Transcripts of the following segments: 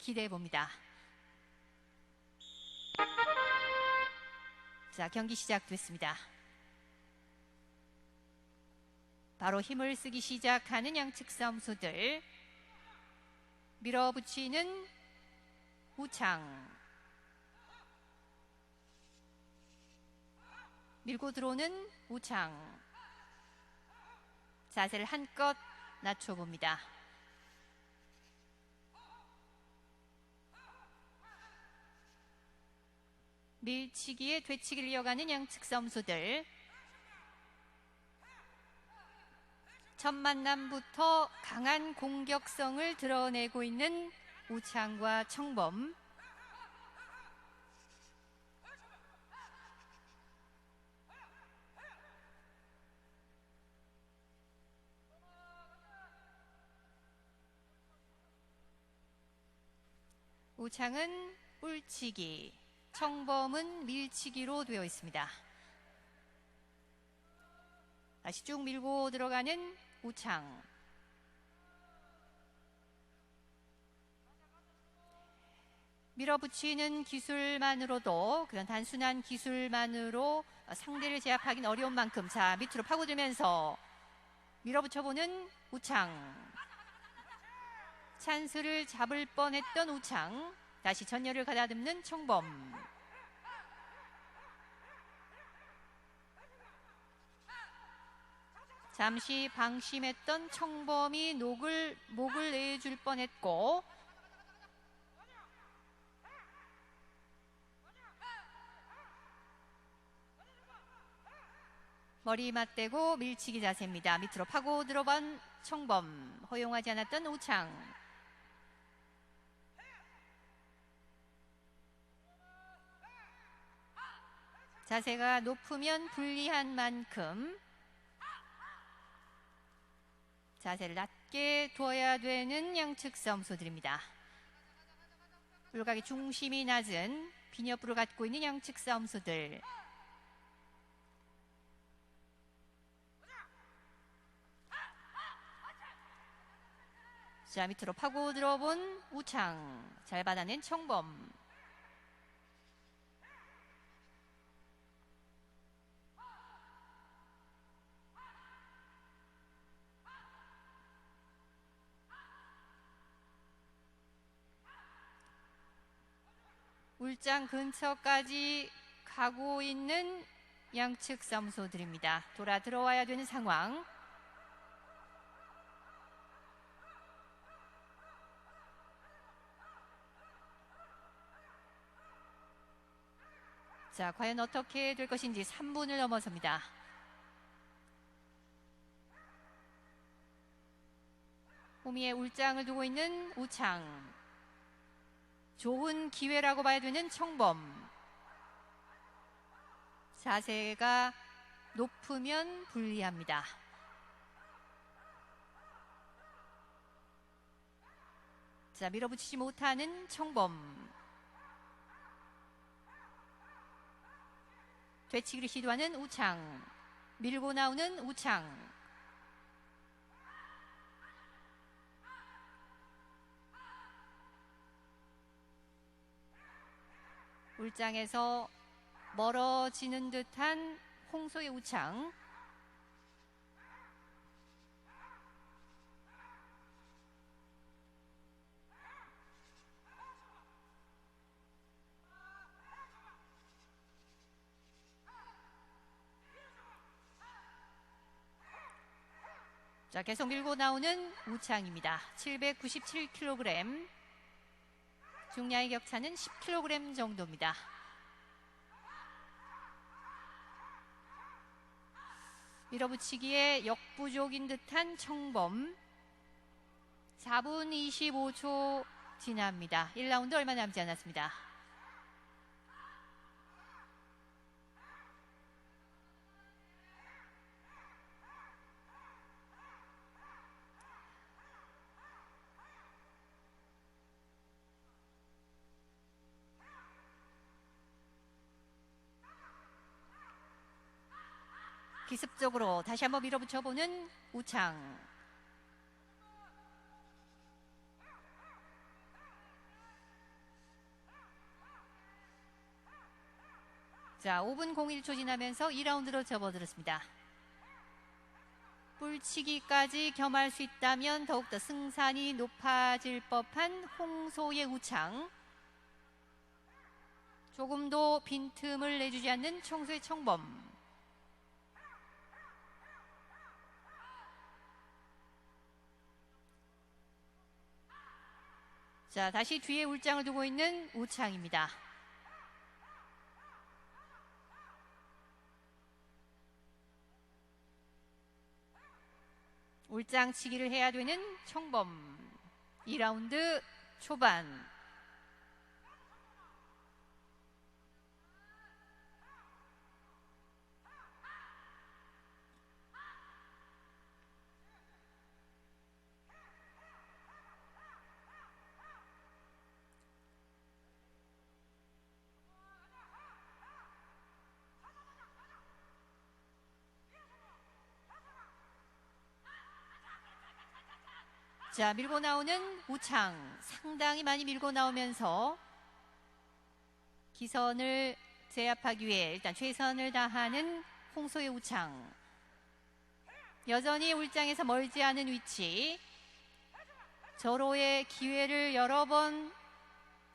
기대해 봅니다. 자, 경기 시작됐습니다. 바로 힘을 쓰기 시작하는 양측 싸움수들 밀어붙이는 우창 밀고 들어오는 우창 자세를 한껏 낮춰봅니다. 밀치기에 되치기를 이어가는 양측 섬수들. 첫 만남부터 강한 공격성을 드러내고 있는 우창과 청범. 우창은 뿔치기, 청범은 밀치기로 되어 있습니다. 다시 쭉 밀고 들어가는 우창. 밀어붙이는 기술만으로도 그런 단순한 기술만으로 상대를 제압하기는 어려운 만큼 자 밑으로 파고들면서 밀어붙여보는 우창 찬스를 잡을 뻔했던 우창 다시 전열을 가다듬는 청범. 잠시 방심했던 청범이 녹을 목을 내줄 뻔했고 머리 맞대고 밀치기 자세입니다. 밑으로 파고 들어본 청범. 허용하지 않았던 우창 자세가 높으면 불리한 만큼 자세를 낮게 두어야 되는 양측 싸움소들입니다. 불각의 중심이 낮은 비녀부를 갖고 있는 양측 싸움소들 자 밑으로 파고 들어본 우창 잘 받아낸 청범 울장 근처까지 가고 있는 양측 싸움소들입니다. 돌아 들어와야 되는 상황. 자, 과연 어떻게 될 것인지 3분을 넘어섭니다. 호미에 울장을 두고 있는 우창. 좋은 기회라고 봐야 되는 청범. 자세가 높으면 불리합니다. 자, 밀어붙이지 못하는 청범. 되치기를 시도하는 우창. 밀고 나오는 우창. 울장에서 멀어지는 듯한 홍소의 우창. 자, 계속 밀고 나오는 우창입니다. 797kg. 중량의 격차는 10kg 정도입니다. 밀어붙이기에 역부족인 듯한 청범 4분 25초 지납니다. 1라운드 얼마 남지 않았습니다. 기습적으로 다시 한번 밀어붙여보는 우창. 자 5분 01초 지나면서 2라운드로 접어들었습니다. 뿔치기까지 겸할 수 있다면 더욱더 승산이 높아질 법한 홍소의 우창. 조금도 빈틈을 내주지 않는 청소의 청범. 자, 다시 뒤에 울장을 두고 있는 우창입니다. 울장치기를 해야 되는 청범. 2라운드 초반. 자, 밀고 나오는 우창. 상당히 많이 밀고 나오면서 기선을 제압하기 위해 일단 최선을 다하는 홍소의 우창. 여전히 울장에서 멀지 않은 위치. 절호의 기회를 여러 번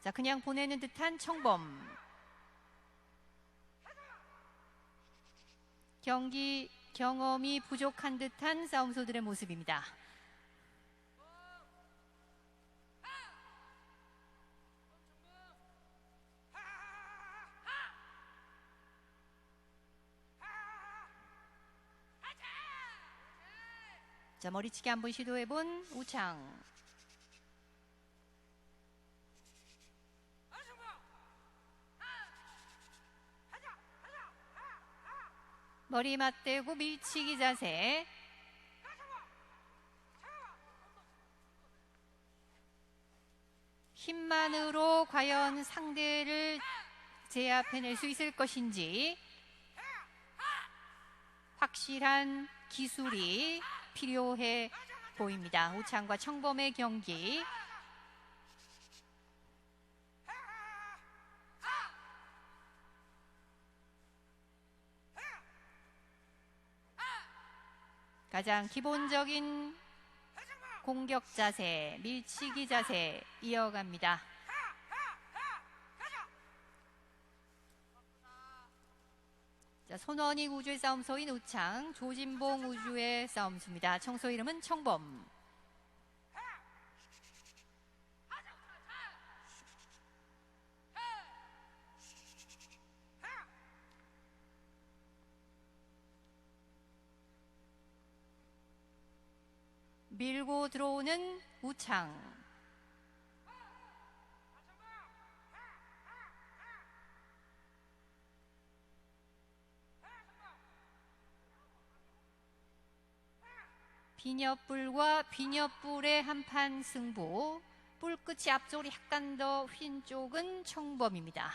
자, 그냥 보내는 듯한 청범. 경기 경험이 부족한 듯한 싸움소들의 모습입니다. 자, 머리치기 한번 시도해 본 우창. 머리 맞대고 밀치기 자세. 힘만으로 과연 상대를 제압해낼 수 있을 것인지 확실한 기술이 필요해 보입니다. 우창과 청범의 경기. 가장 기본적인 공격 자세, 밀치기 자세 이어갑니다. 자, 손원익 우주의 싸움소인 우창, 조진봉 우주의 싸움수입니다. 청소 이름은 청범. 밀고 들어오는 우창. 비녀뿔과 비녀뿔의 한판 승부. 뿔 끝이 앞쪽으로 약간 더 휜 쪽은 청범입니다.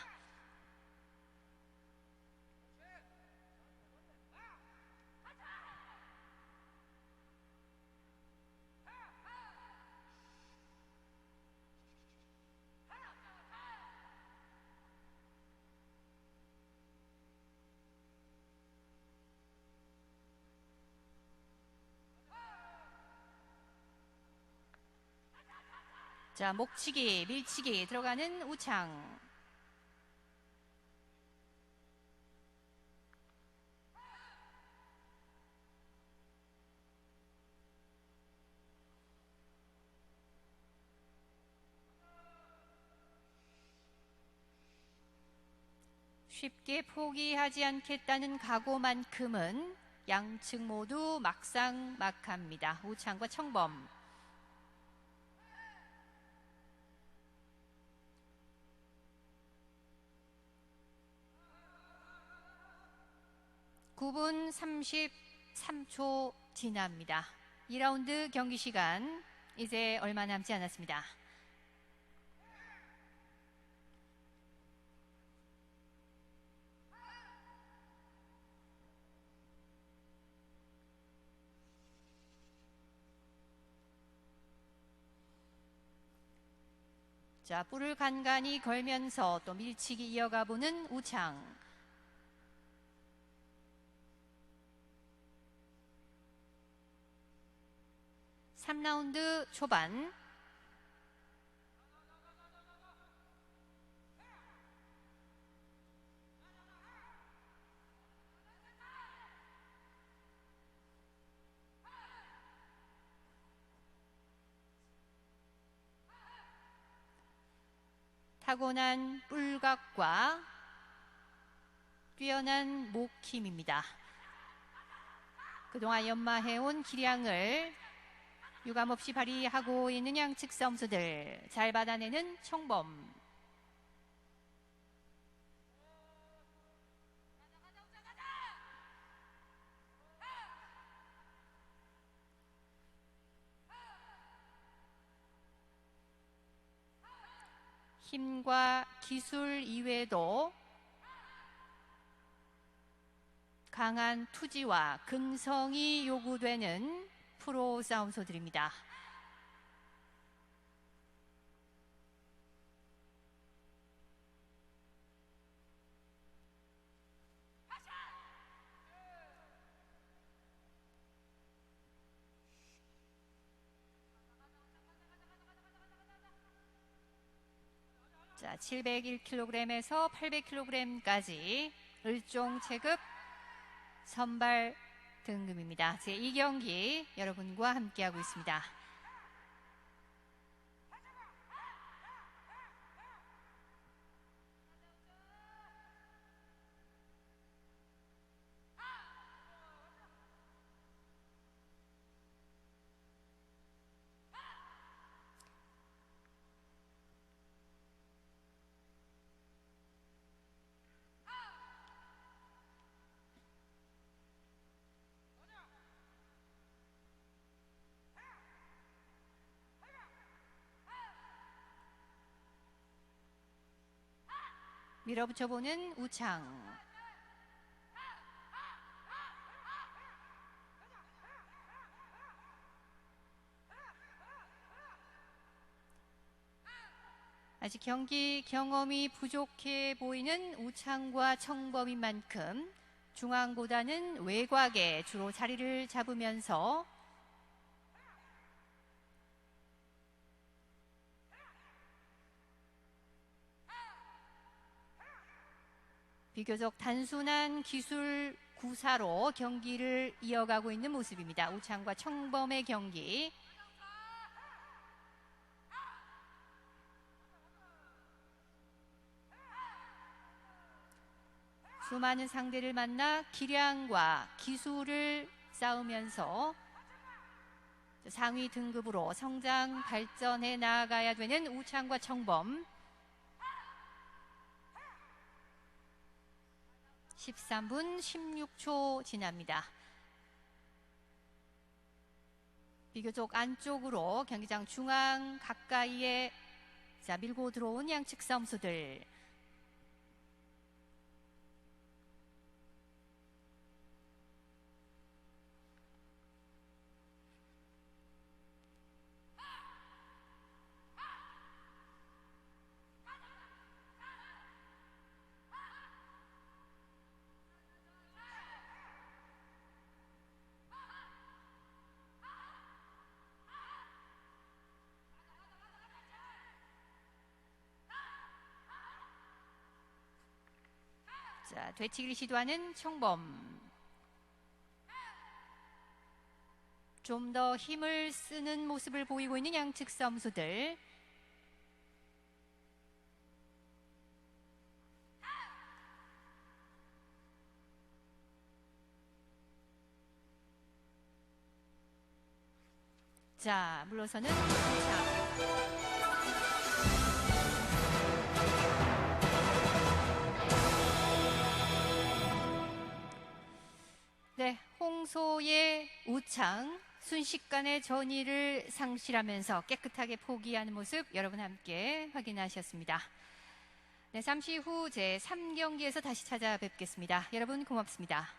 자, 목치기, 밀치기 들어가는 우창. 쉽게 포기하지 않겠다는 각오만큼은 양측 모두 막상 막합니다. 우창과 청범. 9분 33초 지납니다. 2라운드 경기 시간 이제 얼마 남지 않았습니다. 자, 뿔을 간간히 걸면서 또 밀치기 이어가 보는 우창. 3라운드 초반 타고난 뿔각과 뛰어난 목 힘입니다. 그동안 연마해온 기량을 유감없이 발휘하고 있는 양측 선수들 잘 받아내는 청범. 힘과 기술 이외에도 강한 투지와 근성이 요구되는 프로 싸움소들입니다. 자, 701kg에서 800kg까지 을종 체급 선발 등급입니다. 제2경기 여러분과 함께하고 있습니다. 밀어붙여 보는 우창. 아직 경기 경험이 부족해 보이는 우창과 청범인 만큼 중앙보다는 외곽에 주로 자리를 잡으면서 비교적 단순한 기술 구사로 경기를 이어가고 있는 모습입니다. 우창과 청범의 경기. 수많은 상대를 만나 기량과 기술을 쌓으면서 상위 등급으로 성장 발전해 나아가야 되는 우창과 청범 13분 16초 지납니다. 비교적 안쪽으로 경기장 중앙 가까이에 자, 밀고 들어온 양측 싸움수들 자, 되치기를 시도하는 청범. 좀 더 힘을 쓰는 모습을 보이고 있는 양측 선수들. 자, 물러서는 3. 홍소의 우창 순식간에 전의를 상실하면서 깨끗하게 포기하는 모습 여러분 함께 확인하셨습니다. 네, 잠시 후 제 3경기에서 다시 찾아뵙겠습니다. 여러분 고맙습니다.